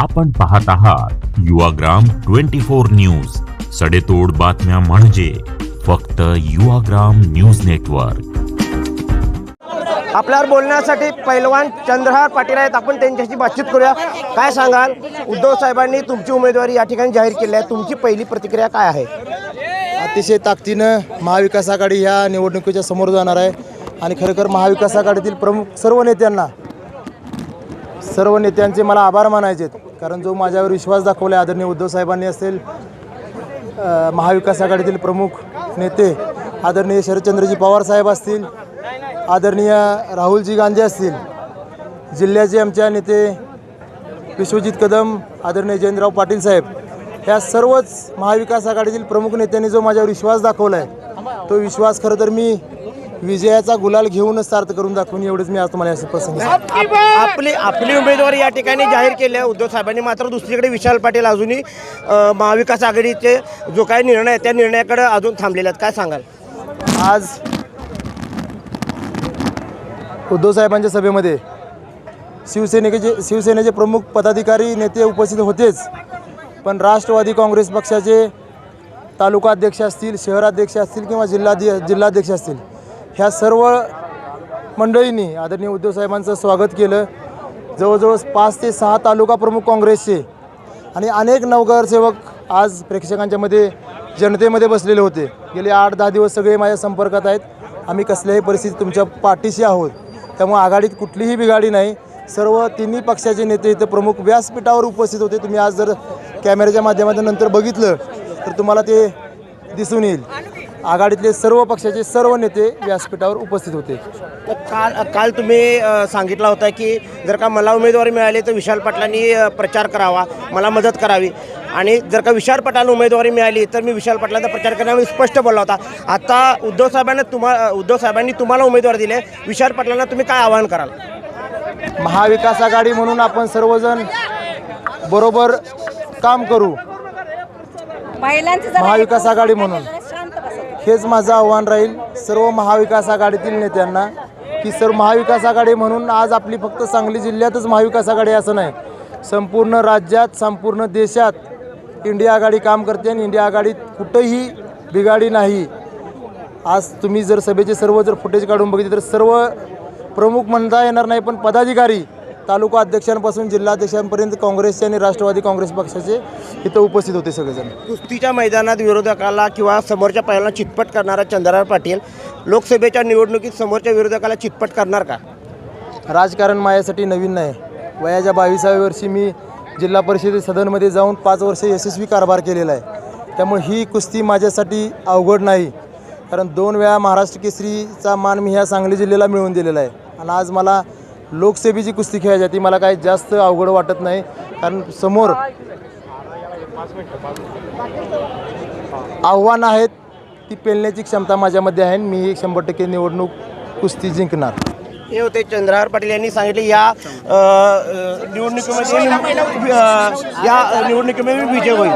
आपण पाहत आहात युवाग्राम ट्वेंटी फोर न्यूज. सडेतोड बातम्या म्हणजे फक्त युवाग्राम न्यूज नेटवर्क. आपल्यावर बोलण्यासाठी पैलवान चंद्रहार पाटील आहेत. आपण त्यांच्याशी बातचीत करूया. काय सांगाल? उद्धव साहेबांनी तुमची उमेदवारी या ठिकाणी जाहीर केली आहे. तुमची पहिली प्रतिक्रिया काय आहे? अतिशय ताकदीनं महाविकास आघाडी ह्या निवडणुकीच्या समोर जाणार आहे. आणि खरोखर महाविकास आघाडीतील प्रमुख सर्व नेत्यांना सर्व नेत्यांचे मला आभार मानायचे आहेत. कारण जो माझ्यावर विश्वास दाखवला आहे आदरणीय उद्धव साहेबांनी असेल महाविकास आघाडीतील प्रमुख नेते आदरणीय शरदचंद्रजी पवार साहेब असतील आदरणीय राहुलजी गांधी असतील जिल्ह्याचे आमच्या नेते विश्वजित कदम आदरणीय जयंतराव पाटील साहेब ह्या सर्वच महाविकास आघाडीतील प्रमुख नेत्यांनी जो माझ्यावर विश्वास दाखवला आहे तो विश्वास खरं तर मी विजयाचा गुलाल घेऊनच सार्थ करून दाखवून एवढंच मी आज तुम्हाला असं प्रसंग सांगतो. आप- आपली आपली उमेदवारी या ठिकाणी जाहीर केली आहे उद्धव साहेबांनी. मात्र दुसरीकडे विशाल पाटील अजूनही अ, महाविकास आघाडीचे जो काही निर्णय आहे त्या निर्णयाकडे अजून थांबलेले आहेत. काय सांगाल? आज उद्धव साहेबांच्या सभेमध्ये शिवसेनेचे शिवसेनेचे प्रमुख पदाधिकारी नेते उपस्थित होतेच. पण राष्ट्रवादी काँग्रेस पक्षाचे तालुका अध्यक्ष असतील शहराध्यक्ष असतील किंवा जिल्हाधि जिल्हाध्यक्ष असतील ह्या सर्व मंडळींनी आदरणीय उद्धव साहेबांचं स्वागत केलं. जवळजवळ पाच ते सहा तालुका प्रमुख काँग्रेसचे आणि अनेक नवगरसेवक आज प्रेक्षकांच्यामध्ये जनतेमध्ये बसलेले होते. गेले आठ दहा दिवस सगळे माझ्या संपर्कात आहेत. आम्ही कसल्याही परिस्थितीत तुमच्या पाठीशी आहोत. त्यामुळे आघाडीत कुठलीही बिघाडी नाही. सर्व तिन्ही पक्षाचे नेते इथं प्रमुख व्यासपीठावर उपस्थित होते. तुम्ही आज जर कॅमेऱ्याच्या माध्यमातून नंतर बघितलं तर तुम्हाला ते दिसून येईल. आघाडीतले सर्व पक्षाचे सर्व नेते व्यासपीठावर उपस्थित होते. तर काल काल तुम्ही सांगितला होता की जर का मला उमेदवारी मिळाली तर विशाल पाटलांनी प्रचार करावा मला मदत करावी. आणि जर का विशाल पाटलांना उमेदवारी मिळाली तर मी विशाल पाटलांचा प्रचार करण्यावर स्पष्ट बोलला होता. आता उद्धव साहेबांना तुम्हा उद्धव साहेबांनी तुम्हाला उमेदवार दिले विशाल पाटलांना तुम्ही काय आवाहन कराल? महाविकास आघाडी म्हणून आपण सर्वजण बरोबर काम करू. महाविकास आघाडी म्हणून. हेच माझं आव्हान राहील. सर्व महाविकास आघाडीतील नेत्यांना की सर महाविकास आघाडी म्हणून आज आपली फक्त सांगली जिल्ह्यातच महाविकास आघाडी असं नाही. संपूर्ण राज्यात संपूर्ण देशात इंडिया आघाडी काम करते आणि इंडिया आघाडीत कुठंही बिघाडी नाही. आज तुम्ही जर सभेचे सर्व जर फुटेज काढून बघितले तर सर्व प्रमुख म्हणता येणार नाही पण पदाधिकारी तालुका अध्यक्षांपासून जिल्हाध्यक्षांपर्यंत काँग्रेसचे आणि राष्ट्रवादी काँग्रेस पक्षाचे इथं उपस्थित होते सगळेजण. कुस्तीच्या मैदानात विरोधकाला किंवा समोरच्या पायाला चितपट करणारा चंद्रराव पाटील लोकसभेच्या निवडणुकीत समोरच्या विरोधकाला चितपट करणार का? राजकारण माझ्यासाठी नवीन नाही. वयाच्या बावीसाव्या वर्षी मी जिल्हा परिषदे सदनमध्ये जाऊन पाच वर्ष यशस्वी कारभार केलेला आहे. त्यामुळे ही कुस्ती माझ्यासाठी अवघड नाही. कारण दोन वेळा महाराष्ट्र केसरीचा मान मी ह्या सांगली जिल्ह्याला मिळवून दिलेला आहे. आणि आज मला लोकसेवेची कुस्ती खेळायची ती मला काही जास्त अवघड वाटत नाही. कारण समोर आव्हानं आहेत. ती पेलण्याची क्षमता माझ्यामध्ये आहे आणि मी एक शंभर टक्के निवडणूक कुस्ती जिंकणार. हे होते चंद्रहार पाटील यांनी सांगितले. या निवडणुकीमध्ये या निवडणुकीमध्ये विजय होईल.